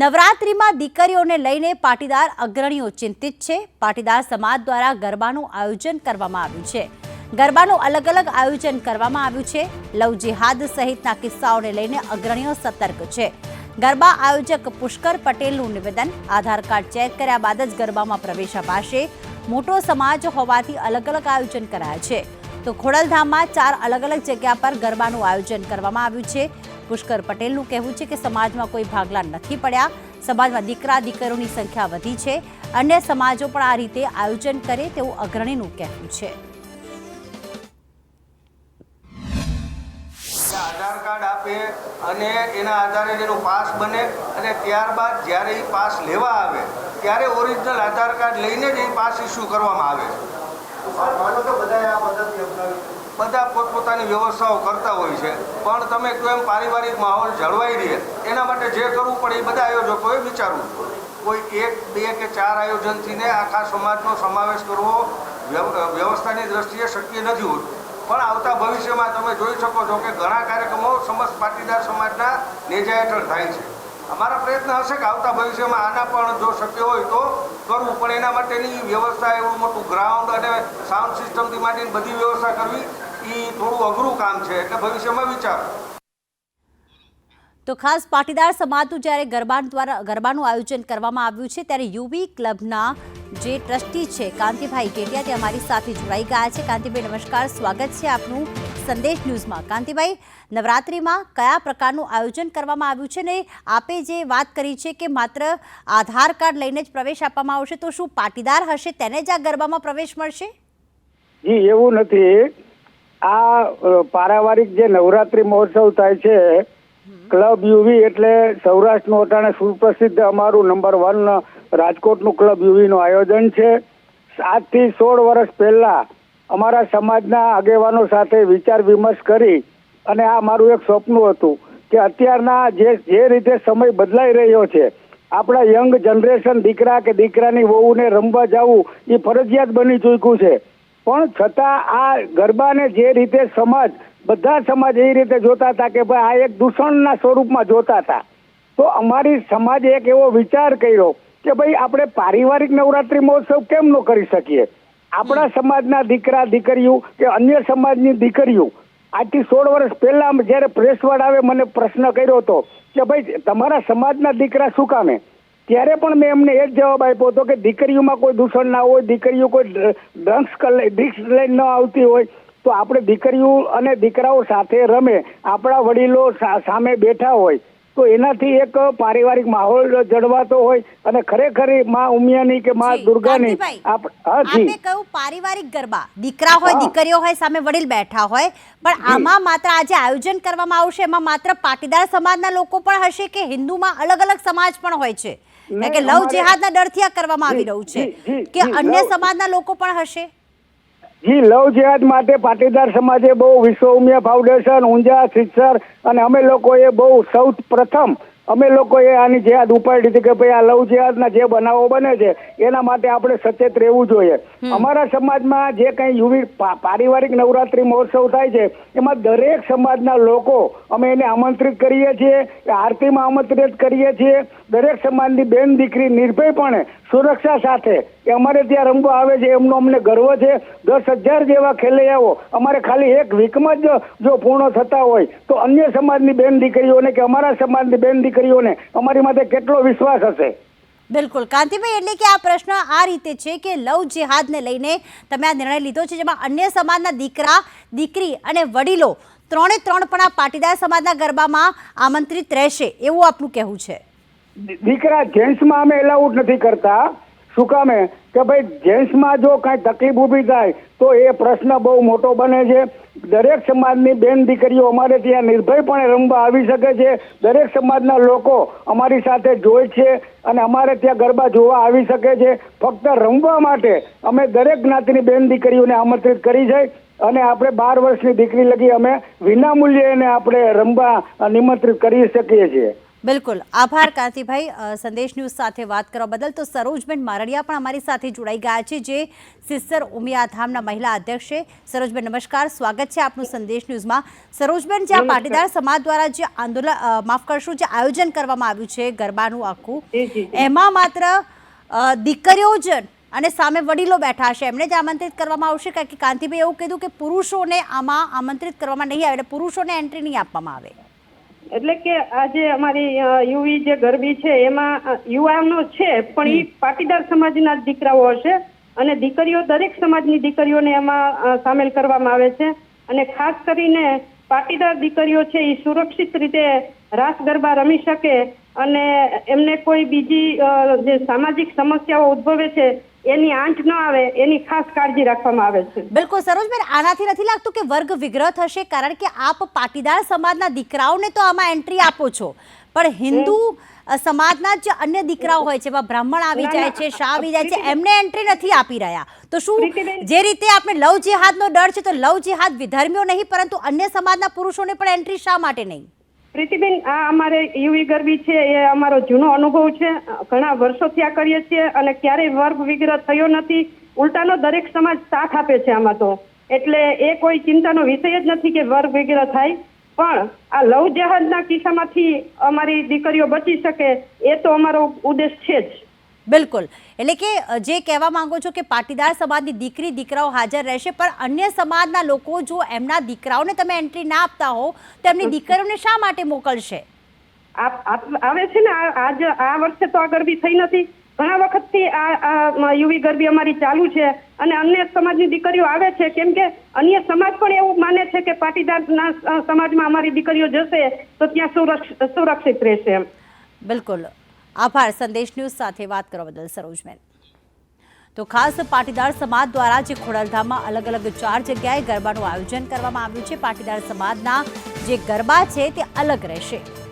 નવરાત્રિમાં દીકરીઓને લઈને પાટીદાર અગ્રણીઓ ચિંતિત છે. પાટીદાર સમાજ દ્વારા ગરબાનું આયોજન કરવામાં આવ્યું છે. ગરબાનું અલગ અલગ આયોજન કરવામાં આવ્યું છે. લવ જિહાદ સહિતના કિસ્સાઓને લઈને અગ્રણીઓ સતર્ક છે. ગરબા આયોજક પુષ્કર પટેલનું નિવેદન, આધાર કાર્ડ ચેક કર્યા બાદ જ ગરબામાં પ્રવેશ અપાશે. મોટો સમાજ હોવાથી અલગ અલગ આયોજન કરાયા છે. તો ખોડલધામમાં ચાર અલગ અલગ જગ્યા પર ગરબાનું આયોજન કરવામાં આવ્યું છે. પુષ્કર પટેલનું કહેવું છે કે સમાજમાં કોઈ ભાગલા નથી પડ્યા. સમાજમાં દીકરા દીકરીઓની સંખ્યા વધી છે. અન્ય સમાજો પણ આ રીતે આયોજન કરે તેવું અગ્રણીનું કહેવું છે. આધાર કાર્ડ આપે અને એના આધારે એનો પાસ બને અને ત્યારબાદ જ્યારે એ પાસ લેવા આવે ત્યારે ઓરિજિનલ આધાર કાર્ડ લઈને જ એ પાસ ઇસ્યુ કરવામાં આવે. માનો કે બધાએ આ પદ્ધતિ અપનાવી બધા પોતપોતાની વ્યવસ્થાઓ કરતા હોય છે. પણ તમે કેમ પારિવારિક માહોલ જળવાઈ રહે, એના માટે જે કરવું પડે એ બધા આયોજકોએ વિચારવું કોઈ એક, બે કે ચાર આયોજનથીને આખા સમાજનો સમાવેશ કરવો વ્યવ- વ્યવસ્થાની દ્રષ્ટિએ શક્ય નથી હોતું. પણ આવતા ભવિષ્યમાં તમે જોઈ શકો છો કે ઘણા કાર્યક્રમો સમસ્ત પાટીદાર સમાજના નેજા હેઠળ થાય છે. અમારા પ્રયત્ન હશે કે આવતા ભવિષ્યમાં આના પણ જો શક્ય હોય તો કરવું, પણ એના માટેની વ્યવસ્થા એવું મોટું ગ્રાઉન્ડ અને સાઉન્ડ સિસ્ટમથી માટેની બધી વ્યવસ્થા કરવી એ થોડું અઘરું કામ છે એટલે ભવિષ્યમાં વિચારો. તો ખાસ પાટીદાર સમાજનું જ્યારે ગરબા દ્વારા ગરબાનું આયોજન કરવામાં આવ્યું છે ત્યારે યુવી ક્લબના જે ટ્રસ્ટી છે કાંતિભાઈ કેટિયા તે અમારી સાથે જોડાઈ ગયા છે. કાંતિભાઈ નમસ્કાર. સ્વાગત છે આપનું સંદેશ ન્યૂઝમાં. કાંતિભાઈ નવરાત્રિમાં કયા પ્રકારનું આયોજન કરવામાં આવ્યું છે ને આપે જે વાત કરી છે કે માત્ર આધાર કાર્ડ લઈને જ પ્રવેશ આપવામાં આવશે તો શું પાટીદાર હશે તેને જ આ ગરબામાં પ્રવેશ મળશે? જી એવું નથી. આ પારાવારિક જે નવરાત્રી મહોત્સવ થાય છે, ક્લબ યુવી એટલે સૌરાષ્ટ્રનું અટાણે સુપ્રસિદ્ધ અમારું નંબર વન રાજકોટનું ક્લબ યુવીનું આયોજન છે. સાતથી સોળ વર્ષ પહેલા અમારા સમાજના આગેવાનો સાથે વિચાર વિમર્શ કરી અને આ મારું એક સ્વપ્ન હતું કે અત્યારના જે જે રીતે સમય બદલાઈ રહ્યો છે, આપણા યંગ જનરેશન દીકરા કે દીકરાની વહુને રમવા જવું એ ફરજિયાત બની ચૂક્યું છે. પણ છતાં આ ગરબાને જે રીતે સમાજ, બધા સમાજ એ રીતે જોતા હતા કે ભાઈ આ એક દૂષણના સ્વરૂપમાં જોતા હતા. તો અમારી સમાજે એક એવો વિચાર કર્યો કે ભાઈ આપણે પારિવારિક નવરાત્રી મહોત્સવ કેમ ન કરી શકીએ? આપણા સમાજના દીકરા, દીકરીઓ કે અન્ય સમાજની દીકરીઓ આજથી સોળ વર્ષ પહેલા જ્યારે પ્રેસ આવે મને પ્રશ્ન કર્યો હતો કે ભાઈ તમારા સમાજના દીકરા શું કામે? ત્યારે પણ મેં એમને એ જ જવાબ આપ્યો હતો કે દીકરીઓમાં કોઈ દૂષણ ના હોય દીકરીઓ કોઈ ડ્રગ્સ ડ્રિક્સ લઈને ન આવતી હોય તો આપણે દીકરીઓ અને દીકરાઓ સાથે રમે આપણા વડીલો સામે બેઠા હોય તો એનાથી એક પારિવારિક માહોલ જળવાતો હોય અને ખરેખર મા ઉમિયાની કે માં દુર્ગાની કાંતિભાઈ, આપ હા જી. આપે કહ્યું પારિવારિક ગરબા. દીકરા હોય દીકરીઓ હોય સામે વડીલ બેઠા હોય પણ આમાં માત્ર આજે આયોજન કરવામાં આવશે એમાં માત્ર પાટીદાર સમાજના લોકો પણ હશે કે હિન્દુમાં અલગ અલગ સમાજ પણ હોય છે? કારણ કે લવ જેહાદના ડરથી આ કરવામાં આવી રહ્યું છે. કે અન્ય સમાજના લોકો પણ હશે? જી લવ જેહાદ માટે પાટીદાર સમાજે બહુ વિશ્વ ઉમિયા ફાઉન્ડેશન ઊંઝા સિત્સર અને અમે લોકોએ બહુ સૌ પ્રથમ અમે લોકોએ આની જેહાદ ઉપાડી હતી કે ભાઈ આ લવ જેહાદના જે બનાવો બને છે એના માટે આપણે સચેત રહેવું જોઈએ. અમારા સમાજમાં જે કંઈ યુવી પારિવારિક નવરાત્રી મહોત્સવ થાય છે એમાં દરેક સમાજના લોકો અમે એને આમંત્રિત કરીએ છીએ આરતીમાં આમંત્રિત કરીએ છીએ. દરેક સમાજની બેન દીકરી નિર્ભયપણે સુરક્ષા સાથે. કે અમારે ત્યાં રમવા આવે છે, એમનો અમને ગર્વ છે. દસ હજાર જેવા ખેલૈયાઓ, અમારે ખાલી એક વીકમાં જ જો પૂર્ણ થતા હોય, તો અન્ય સમાજની બેન દીકરીઓને કે અમારા સમાજની બેન દીકરીઓને અમારી માટે કેટલો વિશ્વાસ હશે? બિલકુલ. કાંતિભાઈ, એટલે કે આ પ્રશ્ન આ રીતે છે કે લવ જેહાદને લઈને તમે આ નિર્ણય લીધો છે, જેમાં અન્ય સમાજના દીકરા, દીકરી અને વડીલો ત્રણે ત્રણ પણ આ પાટીદાર સમાજના ગરબામાં આમંત્રિત રહેશે, એવું આપનું કહેવું છે. દીકરા જેન્ટ્સમાં અમે એલાઉડ નથી કરતા. શું કામે કે ભાઈ, જેન્ટ્સમાં જો કાંઈ તકલીફ ઊભી થાય, તો એ પ્રશ્ન બહુ મોટો બને છે. દરેક સમાજની બેન દીકરીઓ અમારે ત્યાં નિર્ભયપણે રમવા આવી શકે છે. દરેક સમાજના લોકો અમારી સાથે જોઈ છે અને અમારે ત્યાં ગરબા જોવા આવી શકે છે. ફક્ત રમવા માટે અમે દરેક જ્ઞાતિની બેન દીકરીઓને આમંત્રિત કરી છે અને આપણે બાર વર્ષની દીકરી લગી અમે વિનામૂલ્યે એને આપણે રમવા નિમંત્રિત કરી શકીએ છીએ. બિલકુલ. આભાર કાંતિભાઈ. સંદેશ ન્યૂઝ સાથે વાત કરવા બદલ તો સરોજબેન મારડિયા પણ અમારી સાથે જોડાઈ ગયા છે જે સિસ્ટર ઉમિયાધામના મહિલા અધ્યક્ષ છે. સરોજબેન નમસ્કાર. સ્વાગત છે આપનું સંદેશ ન્યૂઝમાં. સરોજબેન જે આ પાટીદાર સમાજ દ્વારા જે આંદોલન માફ કરશો જે આયોજન કરવામાં આવ્યું છે ગરબાનું આખું. એમાં માત્ર દીકરીઓ જ અને સામે વડીલો બેઠા હશે એમને જ આમંત્રિત કરવામાં આવશે? કારણ કે કાંતિભાઈ એવું કીધું કે પુરુષોને આમાં આમંત્રિત કરવામાં નહીં આવે એટલે પુરુષોને એન્ટ્રી નહીં આપવામાં આવે. એટલે કે આજે અમારી યુવી જે ગરબી છે એમાં યુવાનો છે પણ એ પાટીદાર સમાજના જ દીકરાઓ હશે અને દીકરીઓ દરેક સમાજની દીકરીઓને એમાં સામેલ કરવામાં આવે છે. અને ખાસ કરીને પાટીદાર દીકરીઓ છે એ સુરક્ષિત રીતે રાસ ગરબા રમી શકે અને એમને કોઈ બીજી જે સામાજિક સમસ્યાઓ ઉદ્ભવે છે એની આંચ ન આવે એની ખાસ કાળજી રાખવામાં આવે છે. બિલકુલ સરોજબેન આનાથી નથી લાગતું કે વર્ગ વિગ્રહ થશે કારણ કે આપ પાટીદાર સમાજના દીકરાઓને તો આમાં એન્ટ્રી આપો છો. પણ હિન્દુ સમાજના જે અન્ય દીકરાઓ હોય છે એમાં બ્રાહ્મણ આવી જાય છે શાહ આવી જાય છે એમને એન્ટ્રી નથી આપી રહ્યા. તો શું જે રીતે આપણે લવ જેહાદનો ડર છે તો લવ જેહાદ વિધર્મીઓ નહીં પરંતુ અન્ય સમાજના પુરુષોને પણ એન્ટ્રી શા માટે નહીં? પ્રીતિબેન, આ અમારે યુવી ગરબી છે, એ અમારો જૂનો અનુભવ છે. ઘણા વર્ષોથી આ કરીએ છીએ અને ક્યારેય વર્ગ વિગ્રહ થયો નથી. ઉલટાનો દરેક સમાજ સાથ આપે છે આમાં તો. એટલે એ કોઈ ચિંતાનો વિષય જ નથી કે વર્ગ વિગ્રહ થાય. પણ આ લવ જહાજના કિસ્સામાંથી અમારી દીકરીઓ બચી શકે, એ તો અમારો ઉદ્દેશ છે જ. બિલકુલ. એટલે કે જે કહેવા માંગો છો કે પાટીદાર સમાજની દીકરી દીકરાઓ હાજર રહેશે પણ અન્ય સમાજના લોકો જો એમના દીકરાઓને તમે એન્ટ્રી ના આપતા હો તો એમની દીકરીઓને શા માટે મોકલશે? આવે છે ને આજ આ વર્ષે તો આ ગરબી થઈ નથી. ઘણા વખતથી આ યુવી ગરબી અમારી ચાલુ છે અને અન્ય સમાજની દીકરીઓ આવે છે. કેમ કે અન્ય સમાજ પણ એવું માને છે કે પાટીદારના સમાજમાં અમારી દીકરીઓ જશે તો ત્યાં સુરક્ષ સુરક્ષિત રહેશે એમ. બિલકુલ. આભાર. સંદેશ ન્યૂઝ સાથે વાત કરવા બદલ સરોજબેન તો ખાસ પાટીદાર સમાજ દ્વારા જે ખોડલધામમાં અલગ અલગ ચાર જગ્યાએ ગરબાનું આયોજન કરવામાં આવ્યું છે, પાટીદાર સમાજના જે ગરબા છે તે અલગ રહેશે.